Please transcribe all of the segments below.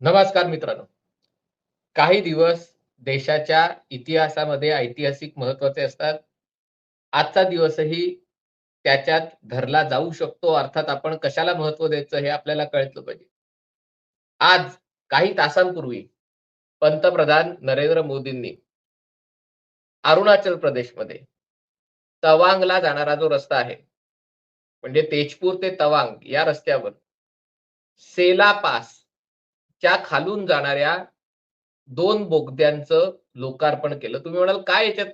नमस्कार मित्रांनो. काही दिवस देशाच्या इतिहासामध्ये ऐतिहासिक महत्त्वाचे असतात. आजचा दिवसही त्याच्यात धरला जाऊ शकतो अर्थात आपण कशाला महत्त्व द्यायचं हे आपल्याला कळतलं पाहिजे. आज काही तासांपूर्वी पंतप्रधान नरेंद्र मोदींनी अरुणाचल प्रदेशमध्ये. तवांगला जाणारा जो रस्ता आहे म्हणजे तेजपूर ते तवांग या रस्त्यावर सेला पास च्या खालून जाणाऱ्या दोन बोगद्यांचं लोकार्पण केलं. तुम्ही म्हणाल काय याच्यात?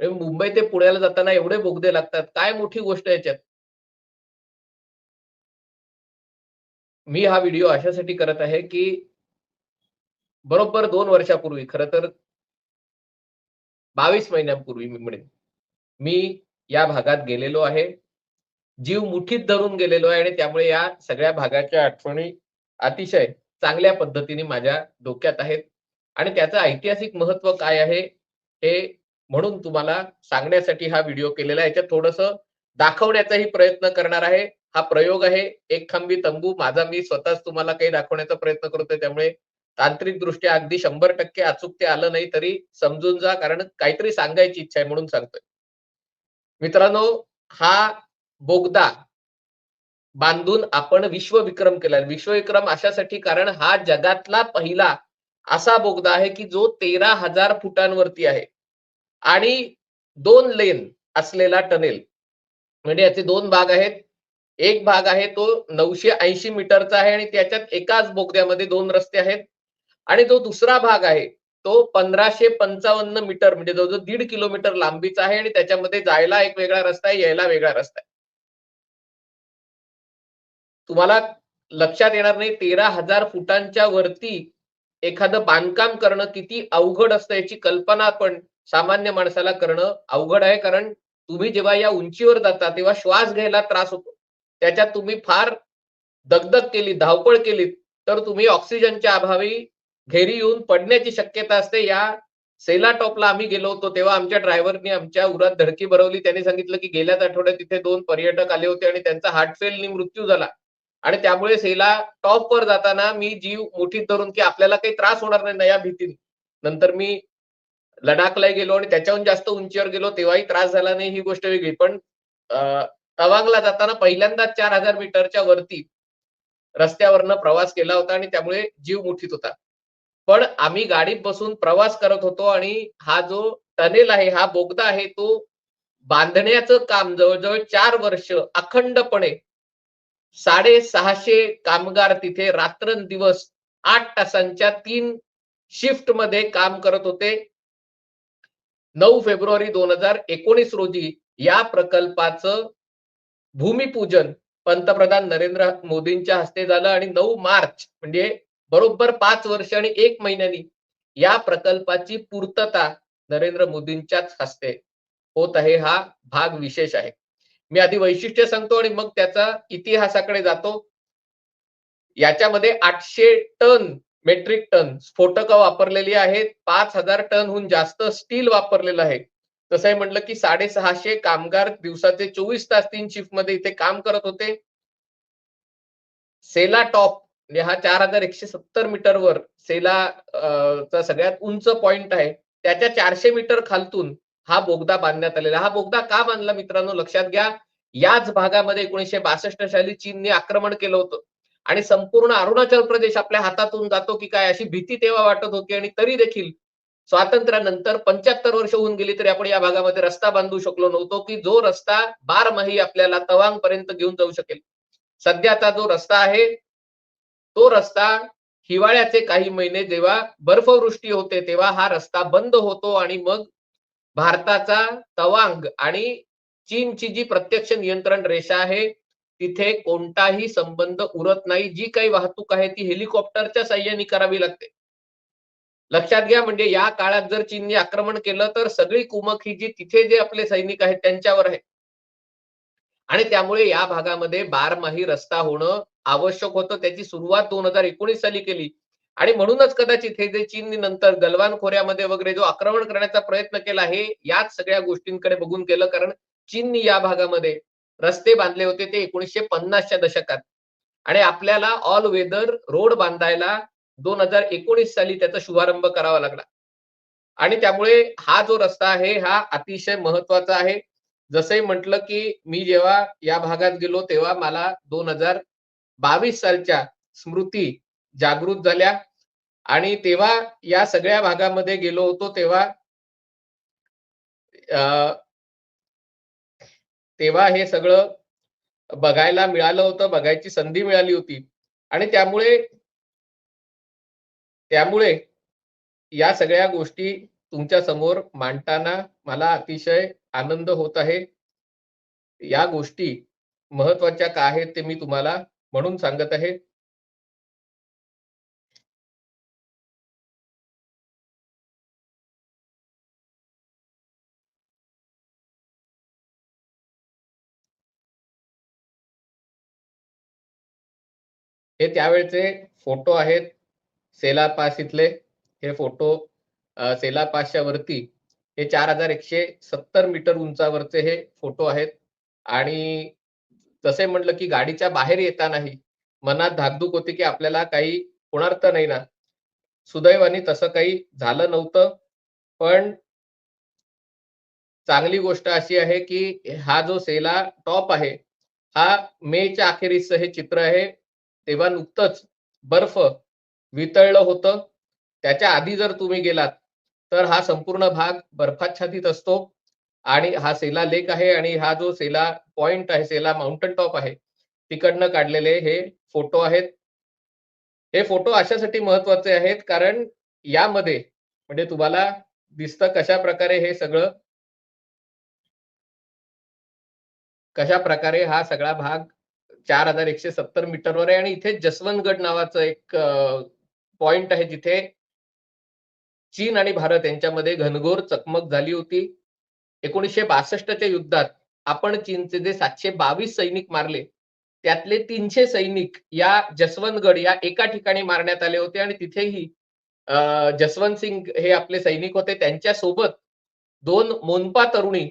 मुंबई ते पुण्याला जाताना एवढे बोगदे लागतात काय मोठी गोष्ट याच्यात? मी हा व्हिडिओ अशासाठी करत आहे की बरोबर दोन वर्षापूर्वी खर तर बावीस महिन्यांपूर्वी मी म्हणेन. मी या भागात गेलेलो आहे. जीव मुठीत धरून गेलेलो आहे आणि त्यामुळे या सगळ्या भागाच्या आठवणी अतिशय चांगल्या पद्धतीने माझ्या डोक्यात आहेत. आणि त्याचं ऐतिहासिक महत्त्व काय आहे हे म्हणून तुम्हाला सांगण्यासाठी हा व्हिडिओ केलेला आहे. याच्यात थोडस दाखवण्याचाही प्रयत्न करणार आहे. हा प्रयोग आहे. एक खांबी तंबू. माझा मी स्वतःच तुम्हाला काही दाखवण्याचा प्रयत्न करतोय. त्यामुळे तांत्रिक दृष्ट्या अगदी शंभर टक्के अचूक ते आलं नाही तरी समजून जा कारण काहीतरी सांगायची इच्छा आहे म्हणून सांगतोय. मित्रांनो हा बोगदा बांधून आपण विश्वविक्रम केला विश्वविक्रम अशासाठी कारण हा जगातला पहिला असा बोगदा आहे की जो तेरा हजार फुटांवरती आहे. आणि दोन लेन असलेला टनेल म्हणजे याचे दोन भाग आहेत. एक भाग आहे तो नऊशे ऐंशी मीटरचा आहे आणि त्याच्यात एकाच बोगद्यामध्ये दोन रस्ते आहेत. आणि तो दुसरा भाग आहे तो पंधराशे पंचावन्न मीटर म्हणजे जवळजवळ दीड किलोमीटर लांबीचा आहे आणि त्याच्यामध्ये जायला एक वेगळा रस्ता आहे यायला वेगळा रस्ता आहे. तुम्हाला लक्षात येणार नाही तेरा हजार फुटांच्या वरती एखादं बांधकाम करणं किती अवघड असतं याची कल्पना पण सामान्य माणसाला करणं अवघड आहे कारण तुम्ही जेव्हा या उंचीवर जाता तेव्हा श्वास घ्यायला त्रास होतो. त्याच्यात तुम्ही फार दगदग केली धावपळ केली तर तुम्ही ऑक्सिजनच्या अभावी घेरी येऊन पडण्याची शक्यता असते. या सेला टॉपला आम्ही गेलो होतो तेव्हा आमच्या ड्रायव्हरनी आमच्या उरात धडकी भरवली. त्यांनी सांगितलं की गेल्याच आठवड्यात तिथे दोन पर्यटक आले होते आणि त्यांचा हार्ट फेलनी मृत्यू झाला. आणि त्यामुळे सेला टॉप वर जाताना मी जीव मुठीत धरून की आपल्याला काही त्रास होणार नाही ना या भीतीने. नंतर मी लडाखला गेलो आणि त्याच्याहून जास्त उंचीवर गेलो. तेव्हाही त्रास झाला नाही ही गोष्ट वेगळी. पण तवांगला जाताना पहिल्यांदा चार हजार मीटरच्या वरती रस्त्यावरनं प्रवास केला होता आणि त्यामुळे जीव मुठीत होता. पण आम्ही गाडीत बसून प्रवास करत होतो आणि हा जो टनेल आहे हा बोगदा आहे तो बांधण्याचं काम जवळजवळ चार वर्ष अखंडपणे साडेसहाशे कामगार तिथे रात्रंदिवस आठ तासांच्या तीन शिफ्टमध्ये काम करत होते. नऊ फेब्रुवारी दोन हजार एकोणीस रोजी या प्रकल्पाचं भूमिपूजन पंतप्रधान नरेंद्र मोदींच्या हस्ते झालं आणि नऊ मार्च म्हणजे बरोबर पाच वर्ष आणि एक महिन्यांनी या प्रकल्पाची पूर्तता नरेंद्र मोदींच्याच हस्ते होत आहे हा भाग विशेष आहे. मी आधी वैशिष्ट्य सांगतो आणि मग त्याचा इतिहासाकडे जातो. याच्यामध्ये आठशे टन मेट्रिक टन स्फोटक वापरलेली आहेत. पाच हजार टनहून जास्त स्टील वापरलेलं आहे. तसंही म्हटलं की साडेसहाशे कामगार दिवसाचे चोवीस तास तीन शिफ्टमध्ये इथे काम करत होते. सेला टॉप म्हणजे हा चार हजार एकशे सत्तर मीटरवर सेला चा सगळ्यात उंच पॉइंट आहे. त्याच्या चारशे मीटर खालतून हा बोगदा बांधण्यात आलेला हा बोगदा का बांधला मित्रांनो? लक्षात घ्या. याच भागामध्ये एकोणीशे बासष्ट साली चीनने आक्रमण केलं होतं. आणि संपूर्ण अरुणाचल प्रदेश आपल्या हातातून जातो की काय? अशी भीती तेव्हा वाटत होती आणि तरी देखील स्वातंत्र्यानंतर पंच्याहत्तर वर्ष होऊन गेली तरी आपण या भागामध्ये रस्ता बांधू शकलो नव्हतो की जो रस्ता बारमाही आपल्याला तवांग पर्यंत घेऊन जाऊ शकेल. सध्याचा जो रस्ता आहे तो रस्ता हिवाळ्याचे काही महिने जेव्हा बर्फवृष्टी होते तेव्हा हा रस्ता बंद होतो आणि मग भारताचा तवांग आणि चीनची जी प्रत्यक्ष नियंत्रण रेषा आहे तिथे कोणताही संबंध उरत नाही. जी काही वाहतूक आहे ती हेलिकॉप्टरच्या साह्याने करावी लागते. लक्षात घ्या म्हणजे या काळात जर चीनने आक्रमण केलं तर सगळी कुमक ही जी तिथे जे आपले सैनिक आहेत त्यांच्यावर आहे. आणि त्यामुळे या भागामध्ये बारमाही रस्ता होणं आवश्यक होतं. त्याची सुरुवात दोन हजार एकोणीस साली केली. आणि म्हणूनच कदाचित हे जे चीनने नंतर गलवान खोऱ्यामध्ये वगैरे जो आक्रमण करण्याचा प्रयत्न केला हे याच सगळ्या गोष्टींकडे बघून केलं. कारण चीननी या भागामध्ये रस्ते बांधले होते ते एकोणीसशे पन्नासच्या दशकात. आणि आपल्याला ऑल वेदर रोड बांधायला दोन हजार एकोणीस साली त्याचा शुभारंभ करावा लागला. आणि त्यामुळे हा जो रस्ता आहे हा अतिशय महत्त्वाचा आहे. जसंही म्हटलं की मी जेव्हा या भागात गेलो तेव्हा मला दोन हजार बावीस सालच्या स्मृती जागृत झाल्या. आणि तेव्हा या सगळ्या भागामध्ये गेलो होतो तेव्हा तेव्हा हे सगळं बघायला मिळालं होतं बघायची संधी मिळाली होती. आणि त्यामुळे त्यामुळे या सगळ्या गोष्टी तुमच्यासमोर मांडताना मला अतिशय आनंद होत आहे. या गोष्टी महत्त्वाच्या का आहेत ते मी तुम्हाला म्हणून सांगत आहे. हे त्यावेळचे फोटो आहेत सेला पास इथले. हे फोटो सेला पासच्या वरती हे चार हजार एकशे सत्तर मीटर उंचावरचे हे फोटो आहेत. आणि तसे म्हटलं की गाडीच्या बाहेर येतानाही मनात धाकधूक होती की आपल्याला काही होणार तर नाही ना. सुदैवाने तसं काही झालं नव्हतं. पण चांगली गोष्ट अशी आहे की हा जो सेला टॉप आहे हा मेच्या अखेरीच हे चित्र आहे. तेव्हा नुकतंच बर्फ वितळलं होतं. त्याच्या आधी जर तुम्ही गेलात तर हा संपूर्ण भाग बर्फाच्छादित असतो. आणि हा सेला लेक आहे आणि हा जो सेला पॉइंट आहे सेला माउंटन टॉप आहे तिकडनं काढलेले हे फोटो आहेत. हे फोटो अशासाठी महत्त्वाचे आहेत कारण यामध्ये म्हणजे तुम्हाला दिसतं कशा प्रकारे हे सगळं कशा प्रकारे हा सगळा भाग चार हजार एकशे सत्तर मीटरवर आहे. आणि इथे जसवंतगड नावाचं एक पॉइंट आहे जिथे चीन आणि भारत यांच्यामध्ये घनघोर चकमक झाली होती. एकोणीसशे बासष्टच्या युद्धात आपण चीनचे जे सातशे बावीस सैनिक मारले त्यातले तीनशे सैनिक या जसवंतगड या एका ठिकाणी मारण्यात आले होते आणि तिथेही जसवंत सिंग हे आपले सैनिक होते. त्यांच्यासोबत दोन मोनपा तरुणी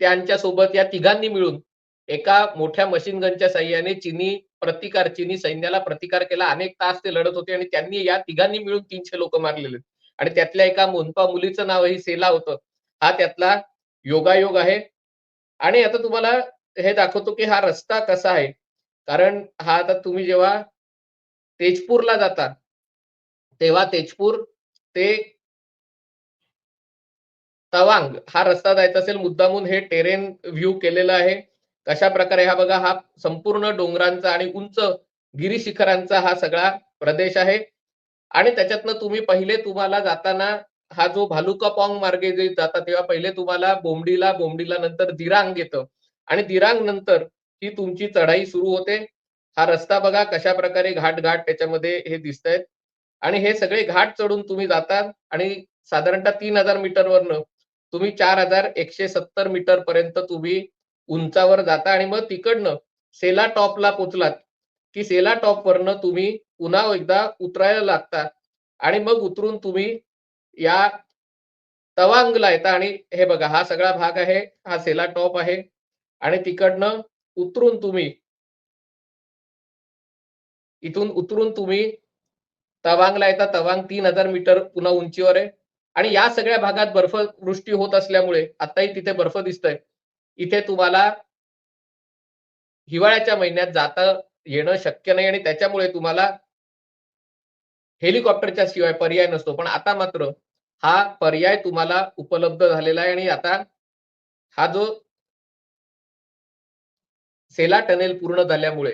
त्यांच्यासोबत या तिघांनी मिळून एका मोठ्या मशीन गनच्या साह्याने चिनी प्रतिकार चिनी सैन्याला प्रतिकार केला. अनेक तास ते लढत होते आणि त्यांनी या तिघांनी मिळून तीनशे लोक मारलेले. आणि त्यातल्या एका मोनपा मुलीचं नावही सेला होतं. हा त्यातला योगायोग आहे. आणि आता तुम्हाला हे दाखवतो की हा रस्ता कसा आहे. कारण हा आता तुम्ही जेव्हा तेजपूरला जाता तेव्हा तेजपूर ते तवांग हा रस्ता जायचा असेल मुद्दामून हे टेरेन व्ह्यू केलेलं आहे. कशा प्रकारे हा बघा हा संपूर्ण डोंगरांचा आणि उंच गिरी शिखरांचा हा सगळा प्रदेश आहे. आणि त्याच्यातनं तुम्ही पहिले तुम्हाला जाताना हा जो भालुका पॉंग मार्गे जे जाता तेव्हा पहिले तुम्हाला बोंबडीला बोंबडीला नंतर दिरांग येतं. आणि दिरांग नंतर ही तुमची चढाई सुरू होते. हा रस्ता बघा कशा प्रकारे घाट घाट त्याच्यामध्ये हे दिसत आहेत आणि हे सगळे घाट चढून तुम्ही जातात आणि साधारणतः तीन हजार मीटरवरनं तुम्ही चार हजार एकशे सत्तर मीटर पर्यंत तुम्ही उंचावर जाता. आणि मग तिकडनं सेला टॉपला पोचलात. की सेला टॉप वरनं तुम्ही पुन्हा एकदा उतरायला लागता आणि मग उतरून तुम्ही या तवांगला येता. आणि हे बघा हा सगळा भाग आहे. हा सेला टॉप आहे. आणि तिकडनं उतरून तुम्ही इथून उतरून तुम्ही तवांगला येता. तवांग तीन हजार मीटर पुन्हा उंचीवर आहे. आणि या सगळ्या भागात बर्फवृष्टी होत असल्यामुळे आताही तिथे बर्फ दिसतंय. इथे तुम्हाला हिवाळ्याच्या महिन्यात जाता येणं शक्य नाही. आणि त्याच्यामुळे तुम्हाला हेलिकॉप्टरच्या शिवाय पर्याय नसतो. पण आता मात्र हा पर्याय तुम्हाला उपलब्ध झालेला आहे आणि आता हा जो सेला टनेल पूर्ण झाल्यामुळे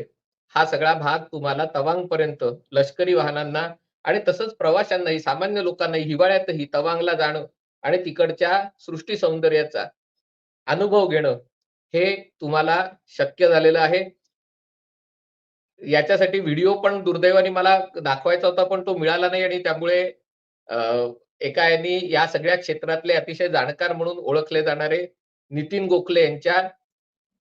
हा सगळा भाग तुम्हाला तवांग पर्यंत लष्करी वाहनांना आणि तसंच प्रवाशांनाही सामान्य लोकांनाही हिवाळ्यातही तवांगला जाणं आणि तिकडच्या सृष्टी सौंदर्याचा अनुभव घेणं हे तुम्हाला शक्य झालेलं आहे. याच्यासाठी व्हिडिओ पण दुर्दैवाने मला दाखवायचा होता पण तो मिळाला नाही आणि त्यामुळे एका यांनी या सगळ्या क्षेत्रातले अतिशय जाणकार म्हणून ओळखले जाणारे नितीन गोखले यांच्या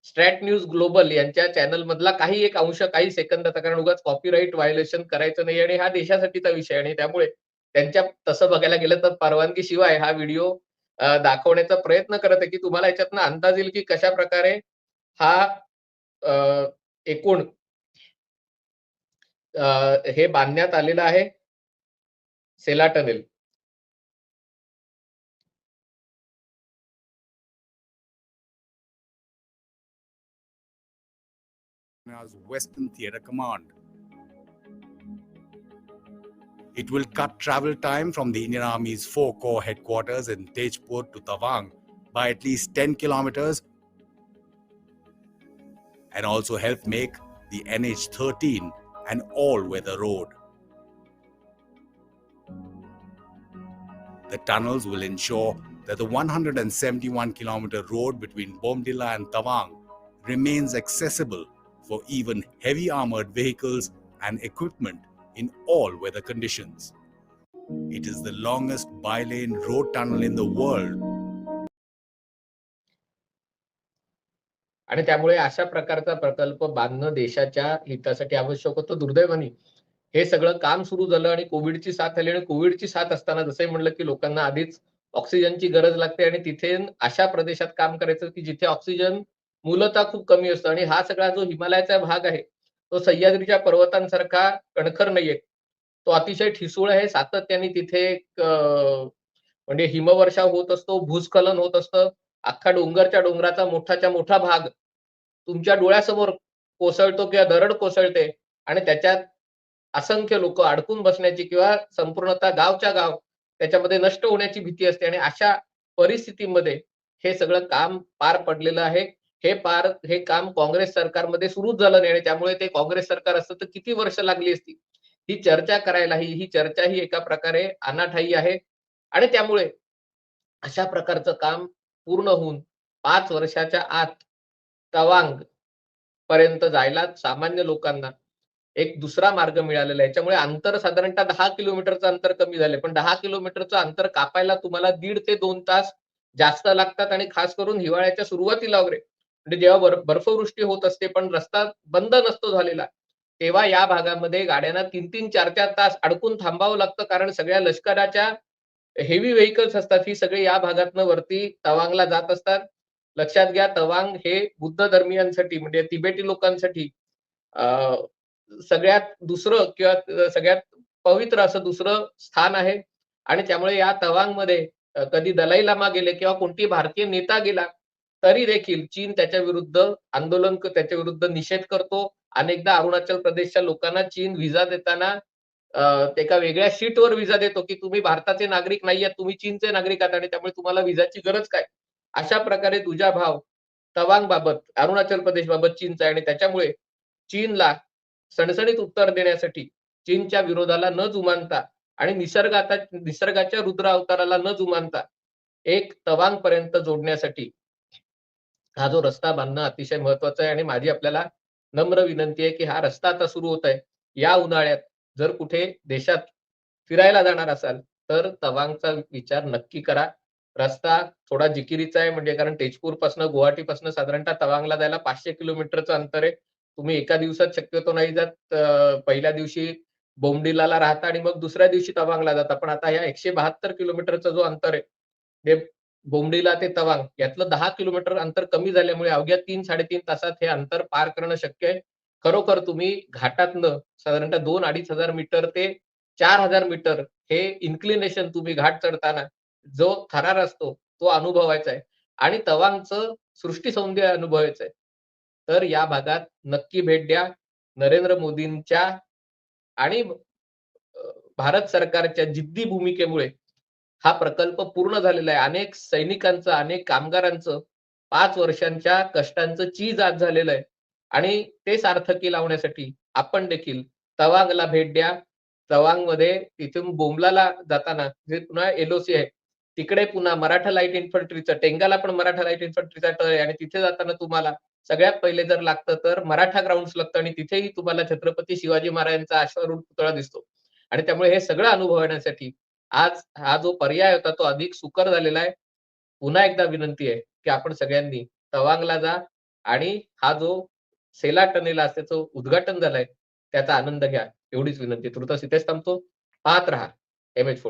स्ट्रॅट न्यूज ग्लोबल यांच्या चॅनल मधला काही एक अंश काही सेकंदाचा कारण उगाच कॉपीराईट व्हायोलेशन करायचं नाही आणि हा देशासाठीचा विषय आणि त्यामुळे त्यांच्या तसं बघायला गेलं तर परवानगी शिवाय हा व्हिडिओ दाखवण्याचा प्रयत्न करत आहे की तुम्हाला याच्यातनं अंदाज येईल की कशा प्रकारे हा एकूण हे बांधण्यात आलेलं आहे Sela tunnel as Western Theatre Command. It will cut travel time from the Indian Army's four corps headquarters in Tejpur to Tawang by at least 10 kilometers and also help make the NH13 an all weather road. The tunnels will ensure that the 171 kilometer road between Bomdila and Tawang remains accessible for even heavy armored vehicles and equipment in all weather conditions. It is the longest bi-lane road tunnel in the world आणि त्यामुळे अशा प्रकारचा प्रकल्प बांधणं देशाच्या हितासाठी आवश्यक होतं. दुर्दैवाने हे सगळं काम सुरू झालं आणि कोविडची साथ आली आणि कोविडची साथ असताना जसंही म्हणलं की लोकांना आधीच ऑक्सिजनची गरज लागते आणि तिथे अशा प्रदेशात काम करायचं की जिथे ऑक्सिजन मूलतः खूप कमी असतो. आणि हा सगळा जो हिमालयाचा भाग आहे तो सह्याद्रीच्या पर्वतांसारखा कणखर नाहीये. तो अतिशय ठिसूळ आहे सातत्याने तिथे म्हणजे हिमवर्षाव होत असतो भूस्खलन होत असतं. अख्खा डोंगरच्या डोंगराचा मोठाच्या मोठा भाग तुमच्या डोळ्यासमोर कोसळतो किंवा दरड कोसळते आणि त्याच्यात असंख्य लोक अडकून बसण्याची किंवा संपूर्णतः गावच्या गाव त्याच्यामध्ये नष्ट होण्याची भीती असते आणि अशा परिस्थितीमध्ये हे सगळं काम पार पडलेलं आहे. हे पार हे काम काँग्रेस सरकारमध्ये सुरूच झालं नाही आणि त्यामुळे ते काँग्रेस सरकार असतं तर किती वर्ष लागली असती? ही चर्चा करायला ही ही चर्चा ही एका प्रकारे अनाठाई आहे. आणि त्यामुळे अशा प्रकारचं काम पूर्ण होऊन पाच वर्षाच्या आत तवांग पर्यंत जायला सामान्य लोकांना एक दुसरा मार्ग मिळालेला आहे. याच्यामुळे अंतर साधारणतः दहा किलोमीटरचं अंतर कमी झाले पण दहा किलोमीटरचं अंतर कापायला तुम्हाला दीड ते दोन तास जास्त लागतात आणि खास करून हिवाळ्याच्या सुरुवातीला वगैरे. म्हणजे जेव्हा बर्फ बर्फवृष्टी होत असते पण रस्ता बंद नसतो झालेला तेव्हा या भागामध्ये गाड्यांना तीन तीन चार चार तास अडकून थांबावं लागतं. कारण सगळ्या लष्कराच्या हेवी व्हेकल्स असतात ही सगळी या भागातनं वरती तवांगला जात असतात. लक्षात घ्या तवांग हे बुद्ध धर्मियांसाठी म्हणजे तिबेटी लोकांसाठी सगळ्यात दुसरं किंवा सगळ्यात पवित्र असं दुसरं स्थान आहे. आणि त्यामुळे या तवांगमध्ये मध्ये कधी दलाई लामा गेले किंवा कोणती भारतीय नेता गेला तरी देखील चीन त्याच्या विरुद्ध आंदोलन त्याच्या विरुद्ध निषेध करतो. अनेकदा अरुणाचल प्रदेशच्या लोकांना चीन व्हिसा देताना एका वेगळ्या शीटवर व्हिसा देतो की तुम्ही भारताचे नागरिक नाही आहात तुम्ही चीनचे नागरिक आहात आणि त्यामुळे तुम्हाला व्हिसाची गरज काय? अशा प्रकारे तुझा भाव तवांग बाबत अरुणाचल प्रदेश बाबत चीनचा आहे आणि त्याच्यामुळे चीनला सणसणीत उत्तर देण्यासाठी चीनच्या विरोधाला न जुमानता आणि निसर्गाता निसर्गाच्या रुद्र अवताराला न जुमानता एक तवांग पर्यंत जोडण्यासाठी हा जो रस्ता बांधणं अतिशय महत्त्वाचा आहे आणि माझी आपल्याला नम्र विनंती आहे की हा रस्ता आता सुरू होत आहे. या उन्हाळ्यात जर कुठे देशात फिरायला जाणार असाल तर तवांगचा विचार नक्की करा. रस्ता थोडा जिकिरीचा आहे म्हणजे कारण तेजपूरपासून गुवाहाटी पासून साधारणतः तवांगला जायला पाचशे किलोमीटरचं अंतर आहे. तुम्ही एका दिवसात शक्यतो नाही जात पहिल्या दिवशी बोमडिलाला राहता आणि मग दुसऱ्या दिवशी तवांगला जाता. पण आता ह्या एकशे बहात्तर किलोमीटरचा जो अंतर आहे हे बोमडीला ते तवांग यातलं दहा किलोमीटर अंतर कमी झाल्यामुळे अवघ्या तीन साडेतीन तासात हे अंतर पार करणं शक्य आहे. खरोखर तुम्ही घाटातनं साधारणतः दोन अडीच हजार मीटर ते चार हजार मीटर हे इन्क्लिनेशन तुम्ही घाट चढताना जो थरार असतो तो अनुभवायचा आहे. आणि तवांगचं सृष्टी सौंदर्य अनुभवायचं आहे. तर या भागात नक्की भेट द्या. नरेंद्र मोदींच्या आणि भारत सरकारच्या जिद्दी भूमिकेमुळे हा प्रकल्प पूर्ण झालेला आहे. अनेक सैनिकांचं अनेक कामगारांचं पाच वर्षांच्या कष्टांचं चीज आज झालेलं आहे. आणि ते सार्थकी लावण्यासाठी आपण देखील तवांगला भेट द्या. तवांगमध्ये तिथून बोमलाला जाताना जे पुन्हा एलओसी आहे तिकडे पुन्हा मराठा लाइट इन्फंट्रीचं टेंगाला पण मराठा लाइट इन्फंट्रीचा तळ आहे आणि तिथे जाताना तुम्हाला सगळ्यात पहिले जर लागतं तर मराठा ग्राउंड लागतं आणि तिथेही तुम्हाला छत्रपती शिवाजी महाराजांचा अश्वारूढ पुतळा दिसतो. आणि त्यामुळे हे सगळं अनुभवण्यासाठी आज हा जो पर्याय होता तो अधिक सुकर झालेला आहे. पुन्हा एकदा विनंती आहे की आपण सगळ्यांनी तवांगला जा आणि हा जो सेला टनेल त्याचं उद्घाटन झालंय त्याचा आनंद घ्या. एवढीच विनंती. तुर्तास इथेच थांबतो. पाहत राहा. M H